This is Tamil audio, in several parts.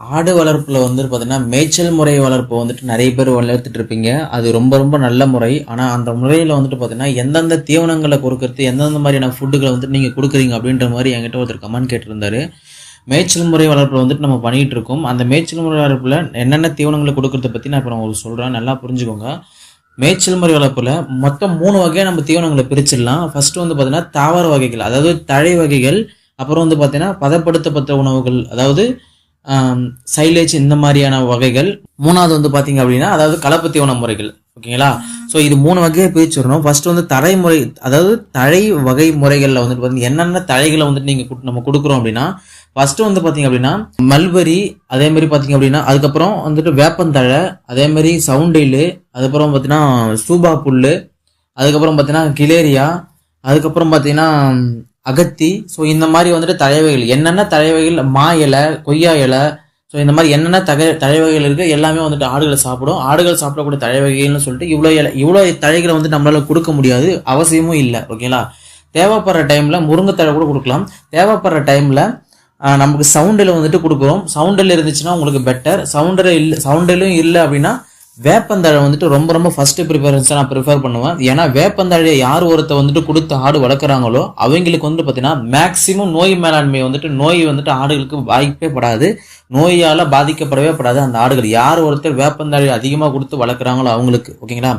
ஆடு வளர்ப்பில் வந்துட்டு பார்த்தீங்கன்னா மேய்ச்சல் முறை வளர்ப்பு வந்துட்டு நிறைய பேர் வளர்த்துட்டு இருப்பீங்க. அது ரொம்ப ரொம்ப நல்ல முறை. ஆனால் அந்த முறையில் வந்துட்டு பார்த்தீங்கன்னா எந்தெந்த தீவனங்களை கொடுக்கறது எந்தெந்த மாதிரியான ஃபுட்டுகளை வந்துட்டு நீங்கள் கொடுக்குறீங்க அப்படின்ற மாதிரி என்கிட்ட ஒருத்தர் கமெண்ட் கேட்டிருந்தாரு. மேய்ச்சல் முறை வளர்ப்பில் வந்துட்டு நம்ம பண்ணிகிட்டு இருக்கோம். அந்த மேய்ச்சல் முறை வளர்ப்பில் என்னென்ன தீவனங்களை கொடுக்கறத பற்றி நான் இப்போ நான் உங்களுக்கு சொல்கிறேன் நல்லா புரிஞ்சுக்கோங்க. மேய்ச்சல் முறை வளர்ப்பில் மொத்தம் மூணு வகையாக நம்ம தீவனங்களை பிரிச்சிடலாம். ஃபஸ்ட்டு வந்து பார்த்தீங்கன்னா தாவர வகைகள் அதாவது தழை வகைகள் அப்புறம் வந்து பார்த்தீங்கன்னா பதப்படுத்தப்பட்ட உணவுகள் அதாவது சைலேஜ் இந்த மாதிரியான வகைகள். மூணாவது வந்து பார்த்தீங்க அப்படின்னா அதாவது கலப்பு தீவன முறைகள். ஓகேங்களா? ஸோ இது மூணு வகையை பிரிச்சிடணும். ஃபர்ஸ்ட் வந்து தலைமுறை அதாவது தழை வகை முறைகளில் வந்துட்டு பார்த்தீங்கன்னா என்னென்ன தழைகளை வந்துட்டு நீங்கள் நம்ம கொடுக்குறோம் அப்படின்னா ஃபர்ஸ்ட் வந்து பார்த்தீங்க அப்படின்னா மல்பரி அதே மாதிரி பார்த்தீங்க அப்படின்னா அதுக்கப்புறம் வந்துட்டு வேப்பந்தழை அதே மாதிரி சவுண்டெயிலு அதுக்கப்புறம் பார்த்தீங்கன்னா சூபா புல் அதுக்கப்புறம் பார்த்தீங்கன்னா கிளேரியா அதுக்கப்புறம் பார்த்தீங்கன்னா அகத்தி. ஸோ இந்த மாதிரி வந்துட்டு தழைவகைகள் என்னென்ன தழைவகைகள் மா இலை கொய்யா இலை. ஸோ இந்த மாதிரி என்னென்ன தகை தழைவகைகள் இருக்குது எல்லாமே வந்துட்டு ஆடுகள் சாப்பிடும். ஆடுகள் சாப்பிடக்கூடிய தழைவகைகள்னு சொல்லிட்டு இவ்வளோ இலை இவ்வளோ தழைகளை வந்து நம்மளால் கொடுக்க முடியாது. அவசியமும் இல்லை. ஓகேங்களா தேவைப்படுற டைமில் முருங்கைத்தழை கூட கொடுக்கலாம். தேவைப்படுற டைமில் நமக்கு சவுண்டில் வந்துட்டு கொடுக்குறோம். சவுண்டில் இருந்துச்சுன்னா உங்களுக்கு பெட்டர் சவுண்டில் இல்லை சவுண்டிலும் இல்லை அப்படின்னா வேப்பந்தழை வந்துட்டு ரொம்ப ரொம்ப ஃபஸ்ட்டு ப்ரிஃபரன்ஸாக நான் ப்ரிஃபர் பண்ணுவேன். ஏன்னா வேப்பந்தழையை யார் ஒருத்த வந்துட்டு கொடுத்து ஆடு வளர்க்குறாங்களோ அவங்களுக்கு வந்துட்டு பார்த்தீங்கன்னா மேக்சிமம் நோய் மேலாண்மை வந்துட்டு நோய் வந்துட்டு ஆடுகளுக்கு வாய்ப்பே படாது. நோயால் பாதிக்கப்படவே படாது அந்த ஆடுகள். யார் ஒருத்தர் வேப்பந்தழை அதிகமாக கொடுத்து வளர்க்குறாங்களோ அவங்களுக்கு ஓகேங்களா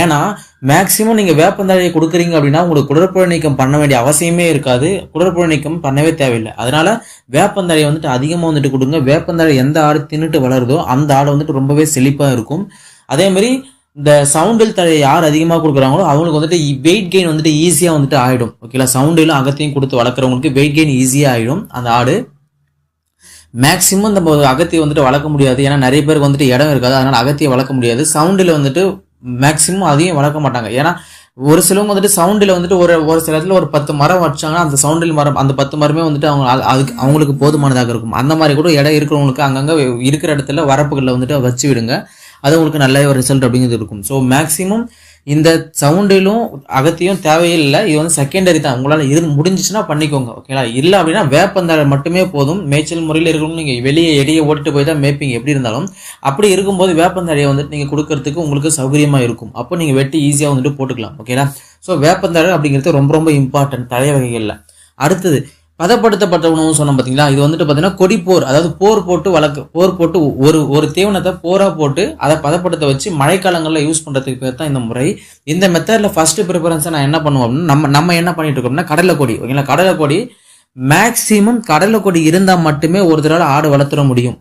ஏன்னா மேக்சிமம் நீங்கள் வேப்பந்தழையை கொடுக்குறீங்க அப்படின்னா உங்களுக்கு குடற்புழ நீக்கம் பண்ண வேண்டிய அவசியமே இருக்காது. குடற்புழ நீக்கம் பண்ணவே தேவையில்லை. அதனால வேப்பந்தழையை வந்துட்டு அதிகமாக வந்துட்டு கொடுங்க. வேப்பந்தழை எந்த ஆடு தின்னுட்டு வளருதோ அந்த ஆடு வந்துட்டு ரொம்பவே செழிப்பாக இருக்கும். அதே மாதிரி இந்த சவுண்டில் தழையை யார் அதிகமாக கொடுக்குறாங்களோ அவங்களுக்கு வந்துட்டு வெயிட் கெயின் வந்துட்டு ஈஸியாக வந்துட்டு ஆகிடும் ஓகேங்களா சவுண்டிலும் அகத்தையும் கொடுத்து வளர்க்குறவங்களுக்கு வெயிட் கெயின் ஈஸியாக ஆகிடும் அந்த ஆடு மேக்சிமம் நம்ம அகத்தியை வந்துட்டு வளர்க்க முடியாது. ஏன்னா நிறைய பேருக்கு வந்துட்டு இடம் இருக்காது. அதனால் அகத்தியை வளர்க்க முடியாது. சவுண்டில் வந்துட்டு மேக்ஸிமம் அதையும் வளர்க்க மாட்டாங்க ஏன்னா ஒரு சிலவங்க வந்துட்டு சவுண்டில் வந்துட்டு ஒரு ஒரு சில இடத்துல ஒரு பத்து மரம் வச்சாங்கன்னா அந்த சவுண்டில் மரம் அந்த பத்து மரமே வந்துட்டு அவங்க அதுக்கு அவங்களுக்கு போதுமானதாக இருக்கும். அந்த மாதிரி கூட இடம் இருக்கிறவங்களுக்கு அங்கங்கே இருக்கிற இடத்துல வரப்புகளில் வந்துட்டு வச்சு விடுங்க. அது உங்களுக்கு நல்ல ஒரு ரிசல்ட் அப்படிங்கிறது இருக்கும். ஸோ மேக்ஸிமம் இந்த சவுண்டிலும் அகத்தியும் தேவையில்லை. இது வந்து செகண்டரி தான். உங்களால் இரு முடிஞ்சிச்சுன்னா பண்ணிக்கோங்க. ஓகேங்களா இல்லை அப்படின்னா வேப்பந்தழை மட்டுமே போதும். மேய்ச்சல் முறையில் இருக்கணும் நீங்கள் வெளியே எடையை ஓட்டிட்டு போய் தான் மேய்ப்பீங்க. எப்படி இருந்தாலும். அப்படி இருக்கும்போது வேப்பந்தழையை வந்துட்டு நீங்கள் கொடுக்கறதுக்கு உங்களுக்கு சௌகரியமாக இருக்கும். அப்போ நீங்கள் வெட்டி ஈஸியாக வந்துட்டு போட்டுக்கலாம். ஓகேங்களா ஸோ வேப்பந்தழை அப்படிங்கிறது ரொம்ப ரொம்ப இம்பார்ட்டன்ட் தலை வகைகளில். அடுத்தது பதப்படுத்தப்பட்ட உணவு சொன்னோம் பார்த்தீங்களா இது வந்துட்டு பார்த்தீங்கன்னா கொடி போர் அதாவது போர் போட்டு வளர்க்க போர் போட்டு ஒரு ஒரு தீவனத்தை போராக போட்டு அதை பதப்படுத்த வச்சு மழைக்காலங்களில் யூஸ் பண்ணுறதுக்கு பேர் தான் இந்த முறை. இந்த மெத்தடில் ஃபஸ்ட்டு ப்ரிஃபரன்ஸை நான் என்ன பண்ணுவோம் அப்படின்னா நம்ம நம்ம என்ன பண்ணிட்டு இருக்கோம்னா கடலை கொடி ஓகேங்களா? கடலை கொடி மேக்ஸிமம் கடலை கொடி இருந்தால் மட்டுமே ஒருத்தரால் ஆடு வளர்த்துட முடியும்.